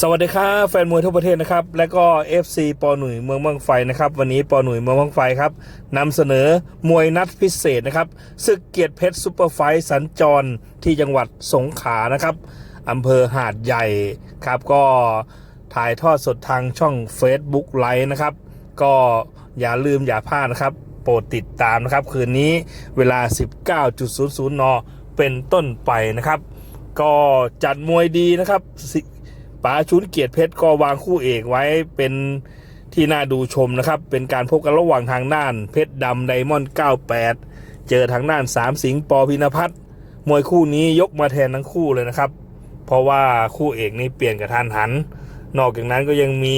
สวัสดีครับแฟนมวยทั่วประเทศนะครับและก็ FC ปอหนุ่ยเมืองบางไฟนะครับวันนี้ปอหนุ่ยเมืองบางไฟครับนำเสนอมวยนัดพิเศษนะครับศึกเกียรติเพชรซูเปอร์ไฟท์สัญจรที่จังหวัดสงขลานะครับอำเภอหาดใหญ่ครับก็ถ่ายทอดสดทางช่อง Facebook ไลฟ์นะครับก็อย่าลืมอย่าพลาดนะครับ โปรดติดตามนะครับ คืนนี้เวลา 19.00 น เป็นต้นไปนะครับ ก็จัดมวยดีนะครับสิ ป๋าชุนเกียรติเพชรก็วางคู่เอกไว้เป็นที่น่าดูชมนะครับ เป็นการพบกันระหว่างทางด้าน เพชรดำไดมอนด์98 เจอทางด้านสามสิงห์ปอพินพัฒน์มวยคู่นี้ยกมาแทนทั้งคู่เลยนะครับ เพราะว่าคู่เอกนี่เปลี่ยนกับทันหัน นอกจากนั้นก็ยังมี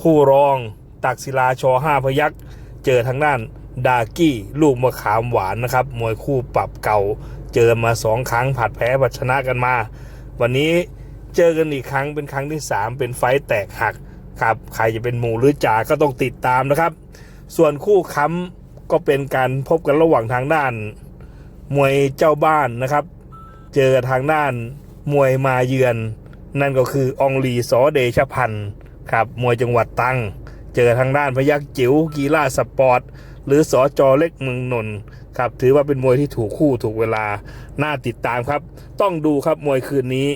คู่รองตักศิลาชอห้าพยักษ์เจอทางด้านดากี้ลูกมะขามหวานนะครับ มวยคู่ปรับเก่า เจอมาสองครั้งผัดแพ้ผัดชนะกันมา วันนี้ เจอกันอีกครั้งเป็นครั้งที่ 3 เป็นไฟแตกหักครับใครจะเป็นหมูหรือจ่าก็ต้องติดตามนะครับ ส่วนคู่ค้ำก็เป็นการพบกันระหว่างทางด้าน มวยเจ้าบ้านนะครับ เจอทางด้านมวยมาเยือน นั่นก็คืออองลีสอเดชพันธ์ครับมวยจังหวัดตังเจอทางด้านพยักจิ๋วกีฬาสปอร์ต หรือสอจอเล็กเมืองนนท์ครับถือว่าเป็นมวยที่ถูกคู่ถูกเวลาน่าติดตามครับ ต้องดูครับมวยคืนนี้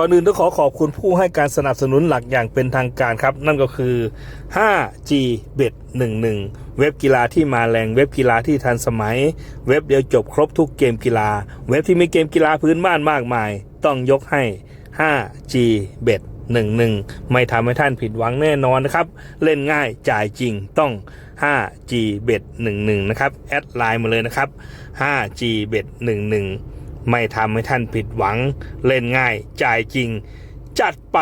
ก่อนอื่นต้องขอขอบคุณผู้ให้การสนับสนุนหลักอย่างเป็นทางการครับ นั่นก็คือ 5G Bet 11 เว็บกีฬาที่มาแรงเว็บกีฬาที่ทันสมัย เว็บเดียวจบครบทุกเกมกีฬา เว็บที่มีเกมกีฬาพื้นบ้านมากมาย ต้องยกให้ 5G Bet 11 ไม่ทำให้ท่านผิดหวังแน่นอนนะครับ เล่นง่ายจ่ายจริงต้อง 5G Bet 11 นะครับ แอดไลน์มาเลยนะครับ 5G Bet 11 ไม่ทำให้ท่านผิดหวัง เล่นง่าย จ่ายจริง จัดไป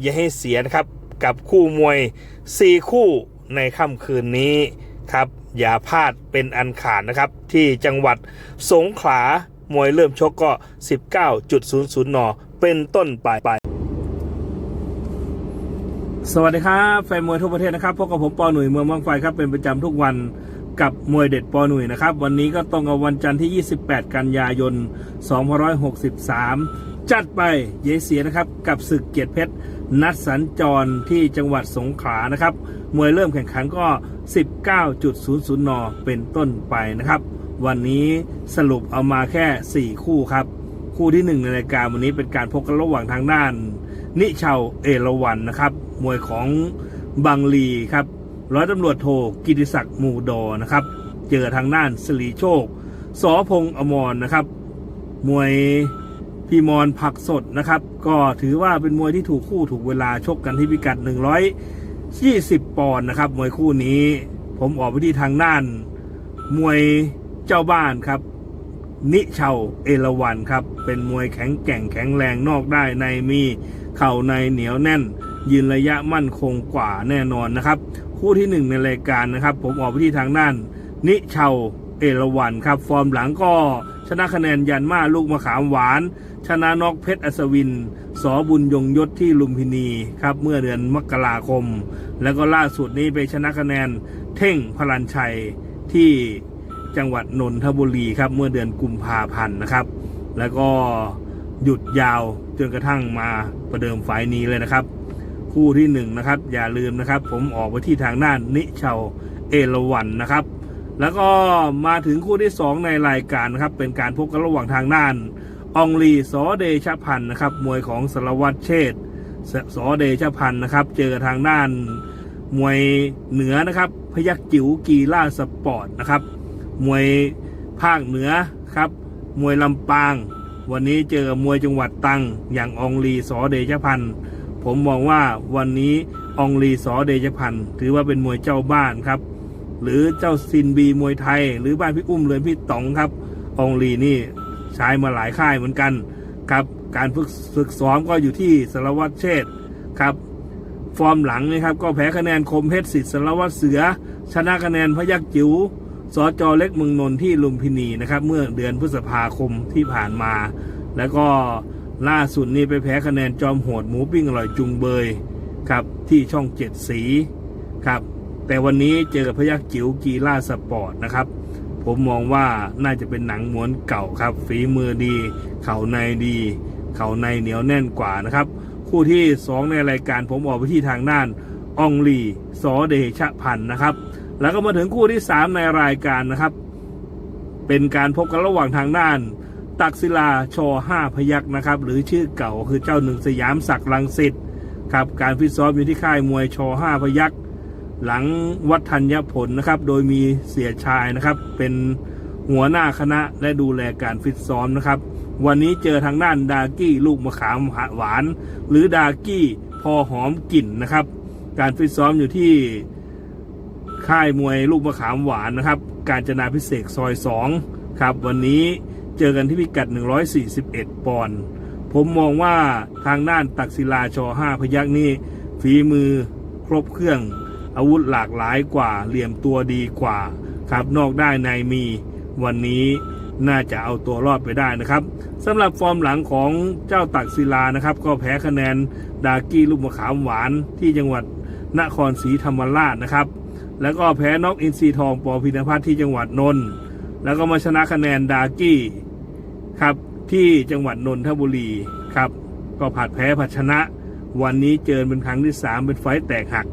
อย่าให้เสียนะครับ กับคู่มวย 4 คู่ในค่ำคืนนี้ครับ อย่าพลาดเป็นอันขาดนะครับ ที่จังหวัดสงขลามวยเริ่มชกก็ 19.00 น เป็นต้นไปไป สวัสดีครับ แฟนมวยทั่วประเทศนะครับพบกับผมปอหนุ่ยเมืองบางไฟครับ เป็นประจำทุกวัน กับมวยเด็ดปอหนุ่ยนะครับ วันนี้ก็ตรงกับวันจันทร์ที่ 28 กันยายน2563 จัดไปเยเสียนะครับ กับศึกเกียรติเพชร นัดสัญจรที่จังหวัดสงขลานะครับ มวยเริ่มแข่งขันก็ 19.00 น เป็นต้นไปนะครับ วันนี้สรุปเอามาแค่ 4 คู่ครับ คู่ที่หนึ่งในรายการวันนี้เป็นการพบกันระหว่างทางด้าน นิชาวเอราวันนะครับ มวยของบังลีครับ ร้อยตำรวจโทกิติศักดิ์มูดอนะครับ เจอทางด้านสลีโชคสอพงอมรนะครับ มวยพี่มอนผักสดนะครับ ก็ถือว่าเป็นมวยที่ถูกคู่ถูกเวลาชกกันที่พิกัด 120 ปอนด์นะครับ มวยคู่นี้ผมออกไปที่ทางด้าน มวยเจ้าบ้านครับ นิชาเอราวันครับ เป็นมวยแข็งแกร่งแข็งแรงนอกได้ในมีเข่าในเหนียวแน่น ยืนระยะมั่นคงกว่าแน่นอนนะครับ คู่ที่หนึ่งในรายการนะครับ ผมออกไปที่ทางด้าน นิชาวเอราวันครับ ฟอร์มหลังก็ชนะคะแนนยันมาลูกมะขามหวาน ชนะนอกเพชรอัศวิน สอบุญยงยศที่ลุมพินีครับเมื่อเดือนมกราคม แล้วก็ล่าสุดนี้ไปชนะคะแนนเท่งพลันชัยที่จังหวัดนนทบุรีครับเมื่อเดือนกุมภาพันธ์นะครับ แล้วก็หยุดยาวจนกระทั่งมาประเดิมไฟนี้เลยนะครับ คู่ที่หนึ่งนะครับ อย่าลืมนะครับ ผมออกไปที่ทางด้านนิชาวเอราวันนะครับ แล้วก็มาถึงคู่ที่สองในรายการนะครับ เป็นการพบกันระหว่างทางด้านองลีสอเดชพันธ์นะครับ มวยของสารวัตรเชษสอเดชพันธ์นะครับ เจอทางด้านมวยเหนือนะครับ พยักจิ๋วกีฬาสปอร์ตนะครับ มวยภาคเหนือครับ มวยลำปาง วันนี้เจอมวยจังหวัดตังอย่างอองลีสอเดชพันธ์ ผมมองว่าวันนี้องลีสอเดชพันธ์ถือว่าเป็นมวยเจ้าบ้านครับ หรือเจ้าซินบีมวยไทย หรือบ้านพี่อุ้มเรือนพี่ต๋องครับองลีนี่ใช้มาหลายค่ายเหมือนกันครับการฝึกฝึกซ้อมก็อยู่ที่สารวัตรเชษครับฟอร์มหลังนะครับก็แพ้คะแนนคมเพชรสิทธิ์สารวัตรเสือ ชนะคะแนนพยักจิ๋วสจเล็กเมืองนนท์ที่ลุมพินีนะครับเมื่อเดือนพฤษภาคมที่ผ่านมา แล้วก็ ล่าสุดนี้ไปแพ้คะแนนจอมโหดหมูปิ้งอร่อยจุงเบยครับที่ช่องเจ็ดสีครับแต่วันนี้เจอกับพยักจิ๋วกีฬาสปอร์ตนะครับผมมองว่าน่าจะเป็นหนังม้วนเก่าครับ ฝีมือดี เข่าในดี เข่าในเหนียวแน่นกว่านะครับ คู่ที่ 2 ในรายการผมออกไปที่ทางด้านอองลีสอเดชะพันธ์นะครับ แล้วก็มาถึงคู่ที่ 3 ในรายการนะครับ เป็นการพบกันระหว่างทางด้าน ตักศิลาชอห้าพยักนะครับ หรือชื่อเก่าคือเจ้าหนึ่งสยามศักดิ์ลังสิตครับการฟิตซ้อมอยู่ที่ค่ายมวยชอห้าพยักหลังวัดธัญผลนะครับ โดยมีเสียชายนะครับ เป็นหัวหน้าคณะและดูแลการฟิตซ้อมนะครับ วันนี้เจอทางด้านดากี้ลูกมะขามหวาน หรือดากี้พอหอมกลิ่นนะครับ การฟิตซ้อมอยู่ที่ค่ายมวยลูกมะขามหวานนะครับ การจนาพิเศษซอย2ครับ วันนี้ เจอกันที่พิกัด 141 ปอนด์ผมมองว่าทางด้านตักศิลาชอ5พยักนี่ฝีมือครบเครื่อง อาวุธหลากหลายกว่า เหลี่ยมตัวดีกว่า ครับนอกได้ในมี วันนี้น่าจะเอาตัวรอดไปได้นะครับสำหรับฟอร์มหลังของเจ้าตักศิลานะครับ ก็แพ้คะแนนดากี้ลูกมะขามหวานที่จังหวัดนครศรีธรรมราชนะครับ แล้วก็แพ้นอกอินทรีทองปอพินพัฒน์ที่จังหวัดนนท์แล้วก็มาชนะคะแนนดากี้ ครับ ที่จังหวัดนนทบุรีครับ ก็ผัดแพ้ผัดชนะ วันนี้เจอเป็นครั้งที่สามเป็นไฟแตกหัก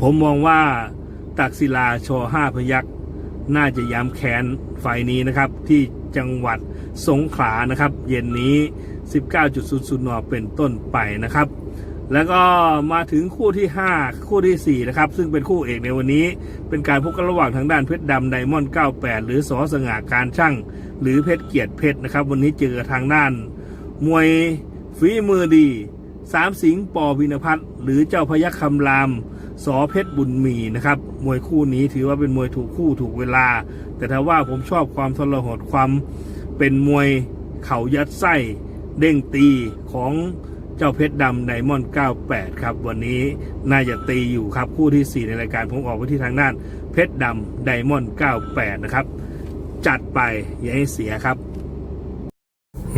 ผมมองว่าตักศิลาชอห้าพยักษ์น่าจะย้ำแค้นไฟนี้นะครับ ที่จังหวัดสงขลานะครับ เย็นนี้ 19.00นเป็นต้นไปนะครับ แล้วก็มาถึงคู่ที่ 5 คู่ทีสี่ 4 นะครับ ซึ่งเป็นคู่เอกในวันนี้ เป็นการพบกันระหว่างทางด้านเพชรดำไดมอนด์98 หรือสอสง่าการช่าง หรือเพชรเกียรติเพชรนะครับ วันนี้เจอทางด้าน มวยฝีมือดีสามสิงห์ปอวินพัฒน์หรือเจ้าพยัคคำรามสอเพชรบุญมีนะครับ มวยคู่นี้ถือว่าเป็นมวยถูกคู่ถูกเวลา แต่ถ้าว่าผมชอบความทรหดความเป็นมวยเข่ายัดไส้เด้งตีของ เจ้าเพชรดำไดมอนด์ 98 ครับ วันนี้น่าจะตีอยู่ครับ คู่ที่ 4 ในรายการผมออกไปที่ทางด้าน เพชรดำไดมอนด์ 98 นะครับ จัดไปอย่าให้เสียครับ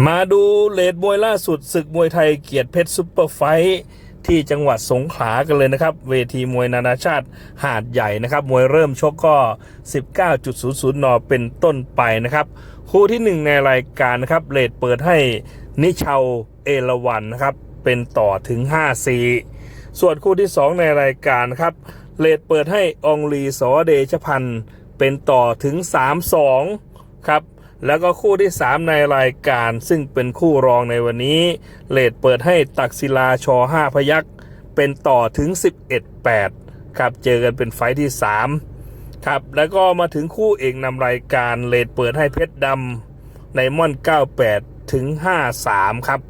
มาดูเลดมวยล่าสุดศึกมวยไทยเกียรติเพชรซุปเปอร์ไฟท์ที่จังหวัดสงขลากันเลยนะครับ เวทีมวยนานาชาติหาดใหญ่นะครับ มวยเริ่มชกก็ 19.00 น เป็นต้นไปนะครับ คู่ที่ 1 ในรายการนะครับเลดเปิดให้นิชาวเอราวันนะครับ เป็นต่อถึง 5 4 ส่วนคู่ที่ 2 ในรายการครับเลดเปิดให้องลีสอเดชพันธ์เป็นต่อถึง 3 2 ครับ แล้วก็คู่ที่ 3 ในรายการซึ่งเป็นคู่รองในวันนี้เลดเปิดให้ตักศิลาชอ5พยักเป็นต่อถึง 11-8 ครับ เจอกันเป็นไฟที่ 3 ครับ แล้วก็มาถึงคู่เอกนำรายการเลดเปิดให้เพชรดำในม่อน 98 ถึง 5-3 ครับ